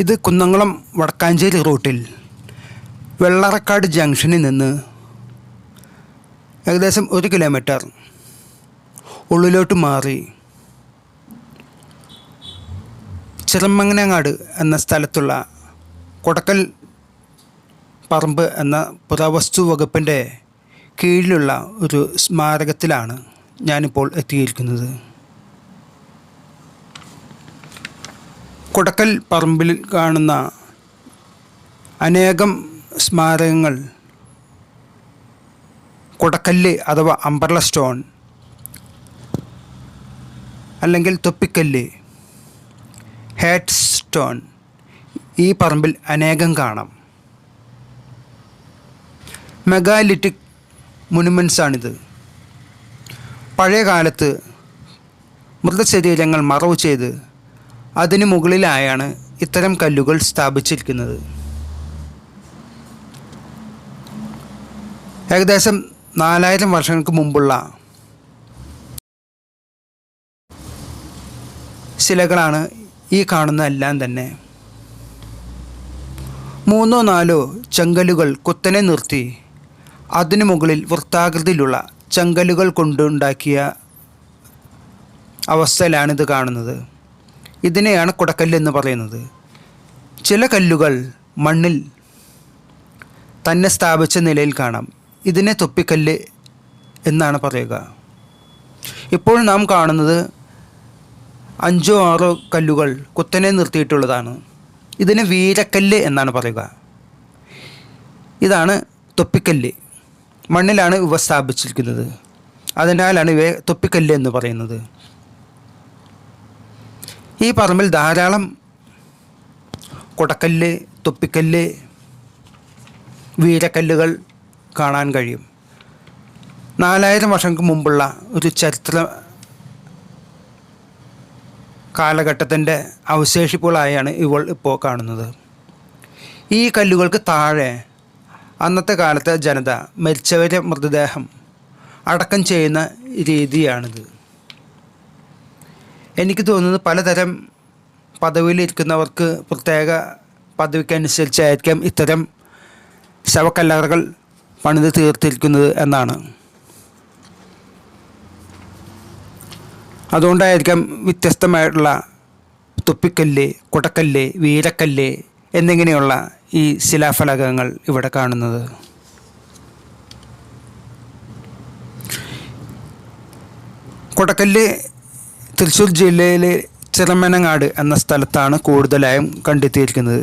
ഇത് കുന്നംകുളം വടക്കാഞ്ചേരി റൂട്ടിൽ വെള്ളറക്കാട് ജംഗ്ഷനിൽ നിന്ന് ഏകദേശം ഒരു കിലോമീറ്റർ ഉള്ളിലോട്ട് മാറി ചിറമങ്ങനങ്ങാട് എന്ന സ്ഥലത്തുള്ള കൊടക്കൽ പറമ്പ് എന്ന പുരാവസ്തു വകുപ്പിന്റെ കീഴിലുള്ള ഒരു സ്മാരകത്തിലാണ് ഞാനിപ്പോൾ എത്തിയിരിക്കുന്നത്. കൊടക്കൽ പറമ്പിൽ കാണുന്ന അനേകം സ്മാരകങ്ങൾ കൊടക്കല്ല് അഥവാ അമ്പർല സ്റ്റോൺ അല്ലെങ്കിൽ തൊപ്പിക്കല്ല് ഹേറ്റ് സ്റ്റോൺ ഈ പറമ്പിൽ അനേകം കാണാം. മെഗാലിറ്റിക് ആണിത് പഴയ കാലത്ത് മൃതശരീരങ്ങൾ മറവ് ചെയ്ത് അതിനു മുകളിലായാണ് ഇത്തരം കല്ലുകൾ സ്ഥാപിച്ചിരിക്കുന്നത്. ഏകദേശം നാലായിരം വർഷങ്ങൾക്ക് മുമ്പുള്ള ശിലകളാണ് ഈ കാണുന്ന എല്ലാം തന്നെ. മൂന്നോ നാലോ ചെങ്കലുകൾ കുത്തനെ നിർത്തി അതിനു മുകളിൽ വൃത്താകൃതിയിലുള്ള ചെങ്കലുകൾ കൊണ്ടുണ്ടാക്കിയ അവസ്ഥയിലാണിത് കാണുന്നത്. ഇതിനെയാണ് കുടക്കല്ല് എന്ന് പറയുന്നത്. ചില കല്ലുകൾ മണ്ണിൽ തന്നെ സ്ഥാപിച്ച നിലയിൽ കാണാം. ഇതിനെ തൊപ്പിക്കല്ല് എന്നാണ് പറയുക. ഇപ്പോൾ നാം കാണുന്നത് അഞ്ചോ ആറോ കല്ലുകൾ കുത്തനെ നിർത്തിയിട്ടുള്ളതാണ്. ഇതിന് വീരക്കല്ല് എന്നാണ് പറയുക. ഇതാണ് തൊപ്പിക്കല്ല്. മണ്ണിലാണ് ഇവ സ്ഥാപിച്ചിരിക്കുന്നത്. അതിനാലാണ് ഇവയെ തൊപ്പിക്കല്ല് എന്ന് പറയുന്നത്. ഈ പറമ്പിൽ ധാരാളം കൊടക്കല്ല് തൊപ്പിക്കല്ല് വീരക്കല്ലുകൾ കാണാൻ കഴിയും. നാലായിരം വർഷങ്ങൾക്ക് മുമ്പുള്ള ഒരു ചരിത്ര കാലഘട്ടത്തിന്റെ അവശേഷിപ്പുകളായാണ് ഇവൾ ഇപ്പോൾ കാണുന്നത്. ഈ കല്ലുകൾക്ക് താഴെ അന്നത്തെ കാലത്തെ ജനത മരിച്ചവരെ മൃതദേഹം അടക്കം ചെയ്യുന്ന രീതിയാണിത്. എനിക്ക് തോന്നുന്നത് പലതരം പദവിയിലിരിക്കുന്നവർക്ക് പ്രത്യേക പദവിക്കനുസരിച്ചായിരിക്കാം ഇത്തരം ശവക്കല്ലറകൾ പണിത് തീർത്തിരിക്കുന്നത് എന്നാണ്. അതുകൊണ്ടായിരിക്കാം വ്യത്യസ്തമായിട്ടുള്ള തുപ്പിക്കല്ല് കുടക്കല്ല് വീരക്കല്ല് എന്നിങ്ങനെയുള്ള ഈ ശിലാഫലകങ്ങൾ ഇവിടെ കാണുന്നത്. കുടക്കല്ല് തൃശ്ശൂർ ജില്ലയിലെ ചിറമനങ്ങാട് എന്ന സ്ഥലത്താണ് കൂടുതലായും കണ്ടെത്തിയിരിക്കുന്നത്.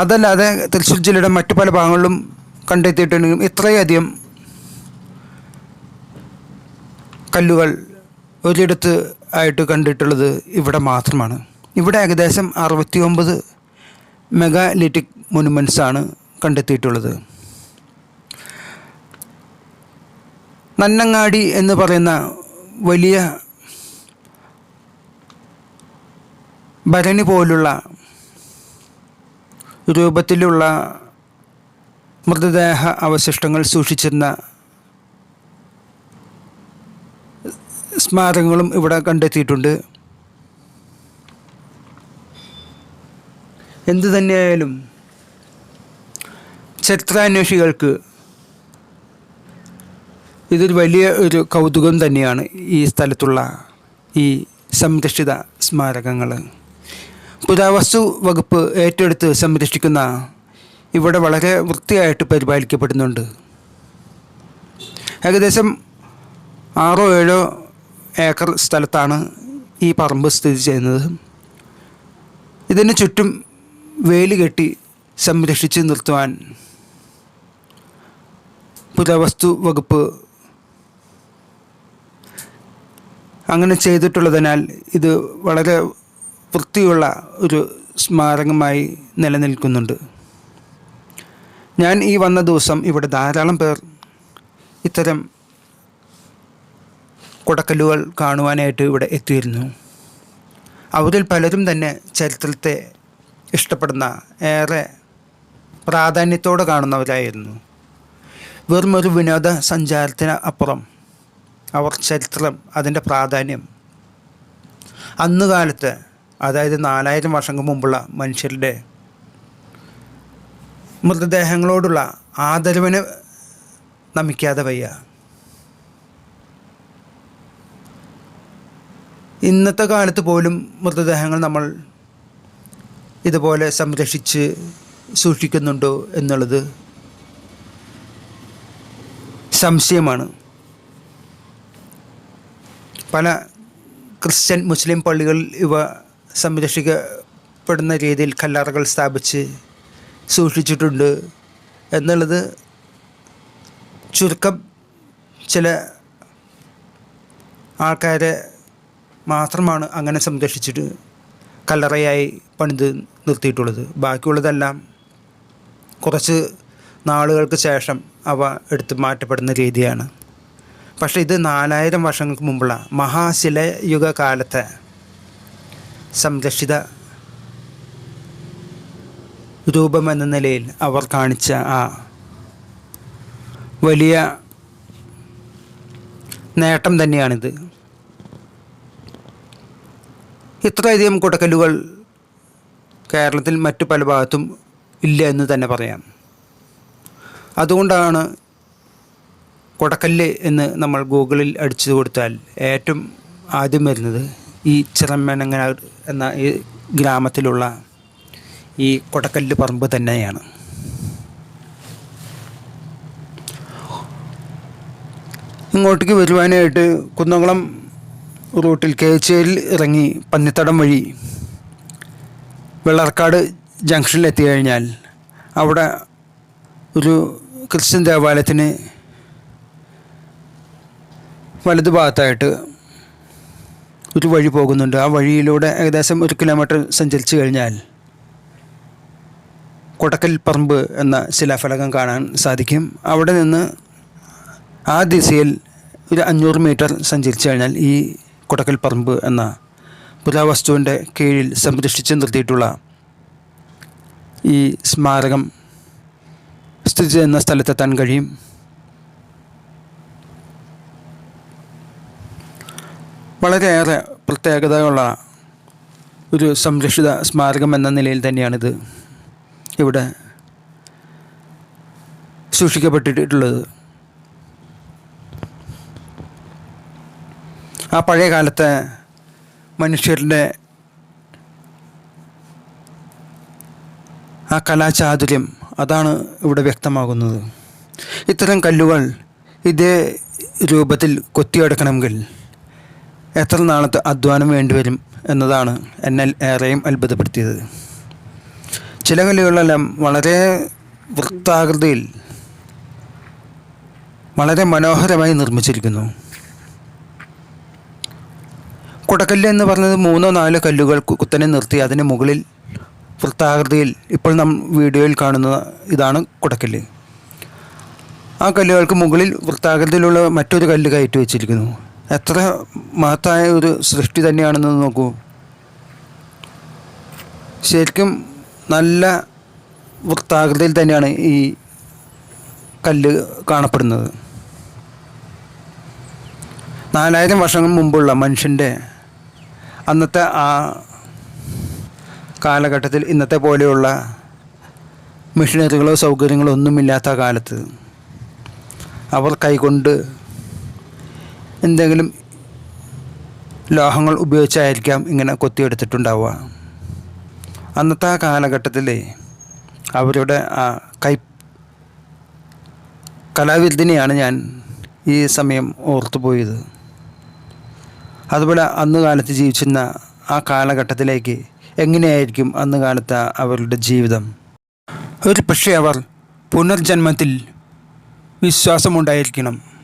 അതല്ലാതെ തൃശ്ശൂർ ജില്ലയുടെ മറ്റു പല ഭാഗങ്ങളിലും കണ്ടെത്തിയിട്ടുണ്ടെങ്കിലും ഇത്രയധികം കല്ലുകൾ ഒരിടത്ത് ആയിട്ട് കണ്ടിട്ടുള്ളത് ഇവിടെ മാത്രമാണ്. ഇവിടെ ഏകദേശം അറുപത്തി ഒമ്പത് മെഗാലിറ്റിക് മൊനുമെൻസാണ് കണ്ടെത്തിയിട്ടുള്ളത്. നന്നങ്ങാടി എന്ന് പറയുന്ന വലിയ ഭരണി പോലുള്ള രൂപത്തിലുള്ള മൃതദേഹ അവശിഷ്ടങ്ങൾ സൂക്ഷിച്ചിരുന്ന സ്മാരകങ്ങളും ഇവിടെ കണ്ടെത്തിയിട്ടുണ്ട്. എന്തു തന്നെയായാലും ചരിത്രാന്വേഷികൾക്ക് ഇതൊരു വലിയ ഒരു കൗതുകം തന്നെയാണ് ഈ സ്ഥലത്തുള്ള ഈ സംരക്ഷിത സ്മാരകങ്ങൾ. പുരാവസ്തു വകുപ്പ് ഏറ്റെടുത്ത് സംരക്ഷിക്കുന്ന ഇവിടെ വളരെ വൃത്തിയായിട്ട് പരിപാലിക്കപ്പെടുന്നുണ്ട്. ഏകദേശം ആറോ ഏഴോ ഏക്കർ സ്ഥലത്താണ് ഈ പറമ്പ് സ്ഥിതി ചെയ്യുന്നത്. ഇതിന് ചുറ്റും വേലി കെട്ടി സംരക്ഷിച്ച് നിർത്തുവാൻ പുരാവസ്തു വകുപ്പ് അങ്ങനെ ചെയ്തിട്ടുള്ളതിനാൽ ഇത് വളരെ വൃത്തിയുള്ള ഒരു സ്മാരകമായി നിലനിൽക്കുന്നുണ്ട്. ഞാൻ ഈ വന്ന ദിവസം ഇവിടെ ധാരാളം പേർ ഇത്തരം കുടക്കല്ലുകൾ കാണുവാനായിട്ട് ഇവിടെ എത്തിയിരുന്നു. അവരിൽ പലരും തന്നെ ചരിത്രത്തെ ഇഷ്ടപ്പെടുന്ന ഏറെ പ്രാധാന്യത്തോടെ കാണുന്നവരായിരുന്നു. വെറും ഒരു വിനോദ അപ്പുറം അവർ ചരിത്രം അതിന്റെ പ്രാധാന്യം. അന്ന് കാലത്ത് അതായത് നാലായിരം വർഷങ്ങൾക്ക് മുമ്പുള്ള മനുഷ്യരുടെ മൃതദേഹങ്ങളോടുള്ള ആദരവിന് നമിക്കാതെ വയ്യ. ഇന്നത്തെ കാലത്ത് പോലും മൃതദേഹങ്ങൾ നമ്മൾ ഇതുപോലെ സംരക്ഷിച്ച് സൂക്ഷിക്കുന്നുണ്ടോ എന്നുള്ളത് സംശയമാണ്. പല ക്രിസ്ത്യൻ മുസ്ലിം പള്ളികളിൽ ഇവ സംരക്ഷിക്കപ്പെടുന്ന രീതിയിൽ കല്ലറകൾ സ്ഥാപിച്ച് സൂക്ഷിച്ചിട്ടുണ്ട് എന്നുള്ളത് ചുരുക്കം ചില ആൾക്കാരെ മാത്രമാണ് അങ്ങനെ സംരക്ഷിച്ചിട്ട് കല്ലറയായി പണിത് നിർത്തിയിട്ടുള്ളത്. ബാക്കിയുള്ളതെല്ലാം കുറച്ച് നാളുകൾക്ക് ശേഷം അവ എടുത്ത് മാറ്റപ്പെടുന്ന രീതിയാണ്. പക്ഷേ ഇത് നാലായിരം വർഷങ്ങൾക്ക് മുമ്പുള്ള മഹാശിലയുഗ കാലത്തെ സംരക്ഷിത രൂപമെന്ന നിലയിൽ അവർ കാണിച്ച ആ വലിയ നേട്ടം തന്നെയാണിത്. ഇത്രയധികം കുടക്കല്ലുകൾ കേരളത്തിൽ മറ്റു പല ഭാഗത്തും ഇല്ല എന്ന് തന്നെ പറയാം. അതുകൊണ്ടാണ് കൊടക്കല്ല് എന്ന് നമ്മൾ ഗൂഗിളിൽ അടിച്ചു കൊടുത്താൽ ഏറ്റവും ആദ്യം വരുന്നത് ഈ ചിറമ്മനങ്ങ എന്ന ഈ ഗ്രാമത്തിലുള്ള ഈ കൊടക്കല്ല് പറമ്പ് തന്നെയാണ്. ഇങ്ങോട്ടേക്ക് വരുവാനായിട്ട് കുന്നംകുളം റൂട്ടിൽ കെ എച്ച് എയിൽ ഇറങ്ങി പന്നിത്തടം വഴി വെള്ളർക്കാട് ജംഗ്ഷനിൽ എത്തി കഴിഞ്ഞാൽ അവിടെ ഒരു ക്രിസ്ത്യൻ ദേവാലയത്തിന് വലതു ഭാഗത്തായിട്ട് ഒരു വഴി പോകുന്നുണ്ട്. ആ വഴിയിലൂടെ ഏകദേശം ഒരു കിലോമീറ്റർ സഞ്ചരിച്ചു കഴിഞ്ഞാൽ കൊടക്കൽ പറമ്പ് എന്ന ശിലാഫലകം കാണാൻ സാധിക്കും. അവിടെ നിന്ന് ആ ദിശയിൽ ഒരു അഞ്ഞൂറ് മീറ്റർ സഞ്ചരിച്ചു കഴിഞ്ഞാൽ ഈ കൊടക്കൽ പറമ്പ് എന്ന പുരാവസ്തുവിന്റെ കീഴിൽ സംരക്ഷിച്ച് നിർത്തിയിട്ടുള്ള ഈ സ്മാരകം സ്ഥിതി ചെയ്യുന്ന സ്ഥലത്തെത്താൻ കഴിയും. വളരെയേറെ പ്രത്യേകതയുള്ള ഒരു സംരക്ഷിത സ്മാരകം എന്ന നിലയിൽ തന്നെയാണിത്. ഇവിടെ സൂക്ഷിക്കപ്പെട്ടിട്ടുള്ളത്. ആ പഴയ കാലത്തെ മനുഷ്യരുടെ ആ കലാചാതുര്യം അതാണ് ഇവിടെ വ്യക്തമാകുന്നത്. ഇത്തരം കല്ലുകൾ ഇതേ രൂപത്തിൽ കൊത്തിയെടുക്കണമെങ്കിൽ എത്ര നാളത്തെ അധ്വാനം വേണ്ടിവരും എന്നതാണ് എന്നെ ഏറെയും അത്ഭുതപ്പെടുത്തിയത്. ചില കല്ലുകളെല്ലാം വളരെ വൃത്താകൃതിയിൽ വളരെ മനോഹരമായി നിർമ്മിച്ചിരിക്കുന്നു. കുടക്കല്ല് എന്ന് പറഞ്ഞത് മൂന്നോ നാലോ കല്ലുകൾ കുത്തനെ നിർത്തി അതിന് മുകളിൽ വൃത്താകൃതിയിൽ ഇപ്പോൾ നാം വീഡിയോയിൽ കാണുന്ന ഇതാണ് കുടക്കല്ല്. ആ കല്ലുകൾക്ക് മുകളിൽ വൃത്താകൃതിയിലുള്ള മറ്റൊരു കല്ല് കയറ്റി വെച്ചിരിക്കുന്നു. എത്ര മഹത്തായ ഒരു സൃഷ്ടി തന്നെയാണെന്ന് നോക്കൂ. ശരിക്കും നല്ല വൃത്താകൃതിയിൽ തന്നെയാണ് ഈ കല്ല് കാണപ്പെടുന്നത്. നാലായിരം വർഷങ്ങൾ മുമ്പുള്ള മനുഷ്യന്റെ അന്നത്തെ ആ കാലഘട്ടത്തിൽ ഇന്നത്തെ പോലെയുള്ള മെഷീനറികളോ സൗകര്യങ്ങളോ ഒന്നുമില്ലാത്ത കാലത്ത് അവർ കൈകൊണ്ട് എന്തെങ്കിലും ലോഹങ്ങൾ ഉപയോഗിച്ചായിരിക്കാം ഇങ്ങനെ കൊത്തിയെടുത്തിട്ടുണ്ടാവുക. അന്നത്തെ ആ കാലഘട്ടത്തിൽ അവരുടെ ആ കൈ കലാവിരുദ്ധിനെയാണ് ഞാൻ ഈ സമയം ഓർത്തുപോയത്. അതുപോലെ അന്ന് കാലത്ത് ജീവിച്ചിരുന്ന ആ കാലഘട്ടത്തിലേക്ക് എങ്ങനെയായിരിക്കും അന്ന് കാലത്ത് അവരുടെ ജീവിതം? ഒരു പക്ഷേ അവർ പുനർജന്മത്തിൽ വിശ്വാസമുണ്ടായിരിക്കണം.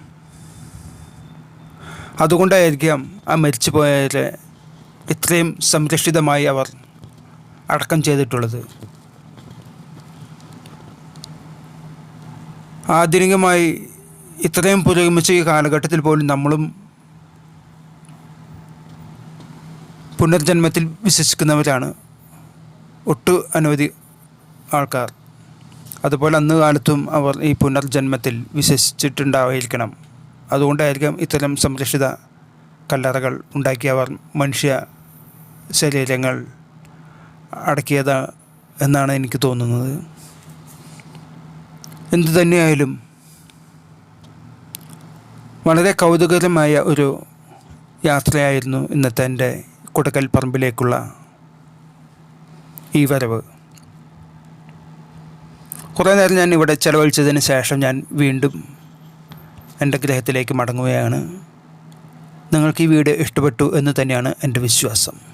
അതുകൊണ്ടായിരിക്കാം ആ മരിച്ചുപോയവരെ ഇത്രയും സംരക്ഷിതമായി അവർ അടക്കം ചെയ്തിട്ടുള്ളത്. ആധുനികമായി ഇത്രയും പുരോഗമിച്ച ഈ കാലഘട്ടത്തിൽ പോലും നമ്മളും പുനർജന്മത്തിൽ വിശ്വസിക്കുന്നവരാണ് ഒട്ടു അനവധി ആൾക്കാർ. അതുപോലെ അന്ന് കാലത്തും അവർ ഈ പുനർജന്മത്തിൽ വിശ്വസിച്ചിട്ടുണ്ടായിരിക്കണം. അതുകൊണ്ടായിരിക്കാം ഇത്തരം സംരക്ഷിത കല്ലറകൾ ഉണ്ടാക്കിയവർ മനുഷ്യ ശരീരങ്ങൾ അടക്കിയത് എന്നാണ് എനിക്ക് തോന്നുന്നത്. എന്തു തന്നെയായാലും വളരെ കൗതുകരമായ ഒരു യാത്രയായിരുന്നു ഇന്നത്തെ എന്റെ കുടക്കൽ പറമ്പിലേക്കുള്ള ഈ വരവ്. കുറേ നേരം ഞാൻ ഇവിടെ ചിലവഴിച്ചതിന് ശേഷം ഞാൻ വീണ്ടും എന്റെ ഗ്രഹത്തിലേക്ക് മടങ്ങുകയാണ്. നിങ്ങൾക്ക് ഈ വീഡിയോ ഇഷ്ടപ്പെട്ടു എന്ന് തന്നെയാണ് എന്റെ വിശ്വാസം.